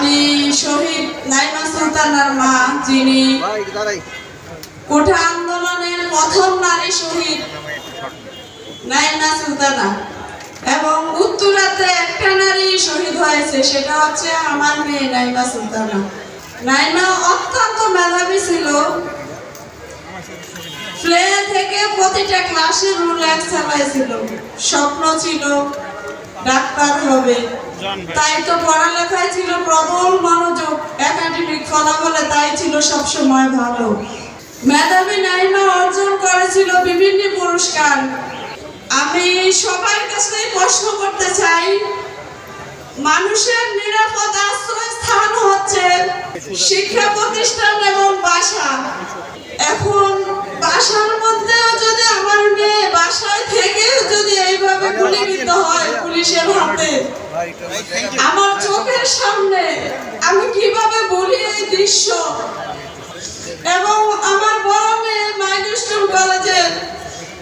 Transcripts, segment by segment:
আমি শহীদ নাইমা সুলতানার মা, যিনি কোঠা আন্দোলনের প্রথম নারী শহীদ নাইমা সুলতানা। এবং উত্তরাতে একটা নারী শহীদ হয়েছে, সেটা হচ্ছে আমার মেয়ে নাইমা সুলতানা। নাইমা অত্যন্ত মেধাবী ছিল। থেকে প্রতিটা ক্লাসে রুল এক চালাইছিল স্বপ্ন ছিল, ডাক্তার হবে। তাই তো পড়ালেখায় ছিল প্রবল মনোযোগ। একাডেমিক ফলাফলে তাই ছিল সবসময় ভালো। মেধাবী নাইমা অর্জন করেছিল বিভিন্ন পুরস্কার। আমি সবার কাছে প্রশ্ন করতে চাই, মানুষের নিরাপদ আশ্রয় স্থান হচ্ছে শিক্ষা প্রতিষ্ঠান এবং বাসা। এখন বাসার মধ্যেও যদি আমার মেয়ে বাসায় থেকে যদি এইভাবে গুলিবিদ্ধ হয় পুলিশের হাতে আমার চোখের সামনে আমি কীভাবে বলি এই দৃশ্য? এবং আমার বড় মেয়ে মাইলস্টোন কলেজের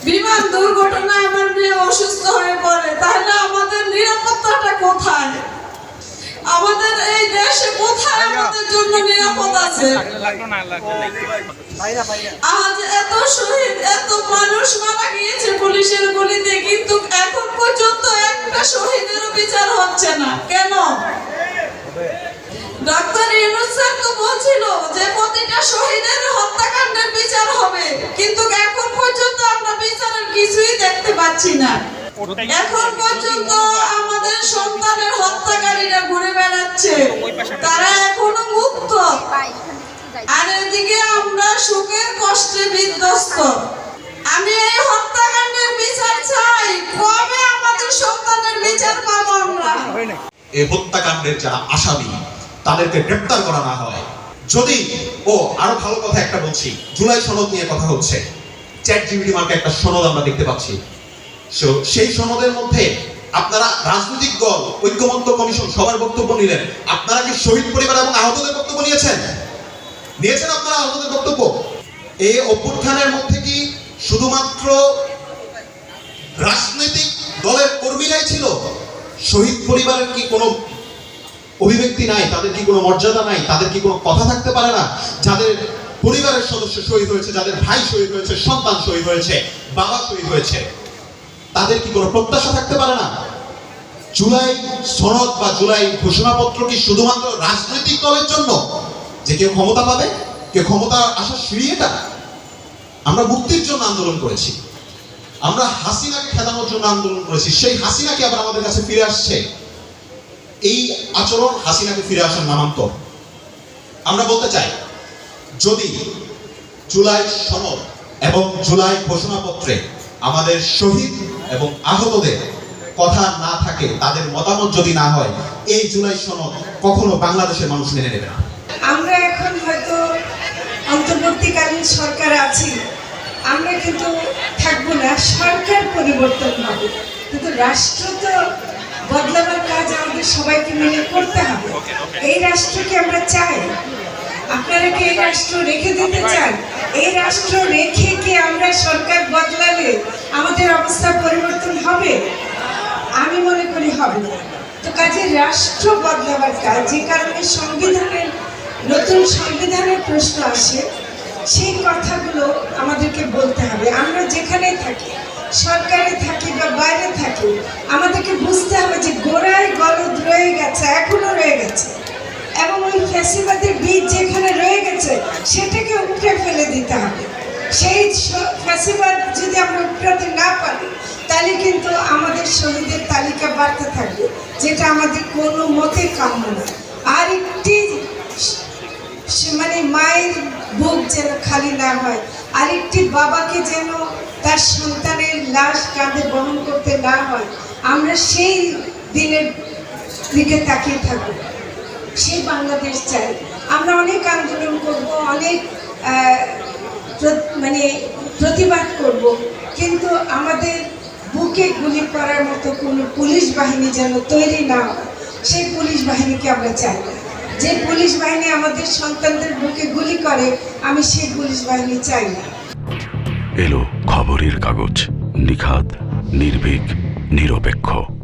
বিমান দুর্ঘটনায় আমার মেয়ে অসুস্থ হয়ে পড়ে। তাহলে আমাদের নিরাপত্তাটা কোথায়? আমাদের এই দেশে কোথায় আমাদের জন্য নিরাপদ আছে? আজ এত শহীদ, এত মানুষ মারা গিয়েছে পুলিশের গুলিতে কিন্তু এখন পর্যন্ত একটা শহীদেরও বিচার হচ্ছে না কেন ডক্টর ইউনুস স্যার তো বলছিল যে প্রতিটা শহীদের হত্যাকাণ্ডের বিচার হবে কিন্তু এখন পর্যন্ত আমরা বিচারের কিছুই দেখতে পাচ্ছি না। এখন পর্যন্ত আমাদের সন্তানের হত্যাকারীরা ঘুরে বেড়াচ্ছে। তারা এখনও মুক্ত। আর এদিকে আমরা সুখের কষ্টে বিধ্বস্ত। আমি এই হত্যাকাণ্ডের বিচার চাই। কবে আমাদের সন্তানের বিচার পাবো আমরা? এই হত্যাকাণ্ডের যারা আসামি তাদেরকে গ্রেপ্তার করা না হয়। যদি ও আরও ভালো কথা একটা বলছি। জুলাই সনদ নিয়ে কথা হচ্ছে। চ্যাট জিবিটি মার্কে একটা সনদ আমরা দেখতে পাচ্ছি। সেই সনদের মধ্যে আপনারা রাজনৈতিক দল, ঐক্যমত্য কমিশন সবার বক্তব্য নিলেন। আপনারা কি শহীদ পরিবার এবং আহতদের বক্তব্য নিয়েছেন? নিয়েছেন আপনারা আহতদের বক্তব্য? এই অভ্যুত্থানের মধ্যে কি শুধুমাত্র রাজনৈতিক দলের কর্মীরাই ছিল? শহীদ পরিবারের কি কোনো অভিব্যক্তি নাই? তাদের কি কোনো মর্যাদা নাই? তাদের কি কোনো কথা থাকতে পারে না? যাদের পরিবারের সদস্য শহীদ হয়েছে, যাদের ভাই শহীদ হয়েছে, সন্তান শহীদ হয়েছে, বাবা শহীদ হয়েছে তাদের কি কোনো প্রত্যাশা থাকতে পারে না? জুলাই সনদ বা জুলাই ঘোষণাপত্র কি শুধুমাত্র রাজনৈতিক দলের জন্য? যে কেউ ক্ষমতা পাবে, কেউ ক্ষমতা আসা সিঁড়ি এটা আমরা মুক্তির জন্য আন্দোলন করেছি। আমরা হাসিনাকে খেদানোর জন্য আন্দোলন করেছি। সেই হাসিনাকে আবার আমাদের কাছে ফিরে আসছে? এই আচরণ হাসিনাকে ফিরে আসার নামান্তর। আমরা বলতে চাই, যদি জুলাই সনদ এবং জুলাই ঘোষণাপত্রে আমাদের শহীদ এবং আহতদের কথা না থাকে, তাদের মতামত যদি না হয়, এই জুলাই সনদ কখনো বাংলাদেশের মানুষ মেনে নেবে না। আমরা এখন হয়তো অন্তর্বর্তীকালীন সরকার আছি। আমরা কিন্তু থাকব না, সরকার পরিবর্তন হবে। কিন্তু রাষ্ট্র তো বদলাবার কাজ আমাদের সবাইকে মিলে করতে হবে। এই রাষ্ট্রকে আমরা চাই। আপনারা কি এই রাষ্ট্র রেখে দিতে চান? রাষ্ট্র রেখে কি আমরা সরকার বদলালে আমাদের অবস্থা পরিবর্তন হবে? আমি মনে করি হবে না। তো কাজে রাষ্ট্র বদলাবার কাজ, যে কারণে সংবিধানের, নতুন সংবিধানের প্রশ্ন আসে, সেই কথাগুলো আমাদেরকে বলতে হবে। আমরা যেখানে থাকি, সরকারে থাকি বা বাইরে থাকি, আমাদেরকে বুঝতে হবে যে গোড়ায় গলদ রয়ে গেছে, এখনও রয়ে গেছে। এবং ওই ফ্যাসিবাদের বীজ যেখানে রয়ে গেছে যদি না পারি তাহলে কিন্তু আমাদের শহীদের তালিকা বাড়তে থাকবে, যেটা আমাদের কোনো মতে কাম্য না। আর একটি মানে মায়ের বুক যেন খালি না হয় আরেকটি বাবাকে যেন তার সন্তানের লাশ কাঁধে বহন করতে না হয়, আমরা সেই দিনের দিকে তাকিয়ে থাকব। সেই বাংলাদেশ চাই। আমরা অনেক আন্দোলন করব, অনেক মানে প্রতিবাদ করব। কিন্তু আমাদের বুকে গুলি করার মতো কোনো পুলিশ বাহিনী যেন তৈরি না হয়, সেই পুলিশ বাহিনীকে আমরা চাই না। যে পুলিশ বাহিনী আমাদের সন্তানদের বুকে গুলি করে, আমি সেই পুলিশ বাহিনী চাই না। এলো খবরের কাগজ নিখাত নির্ভীক, নিরপেক্ষ।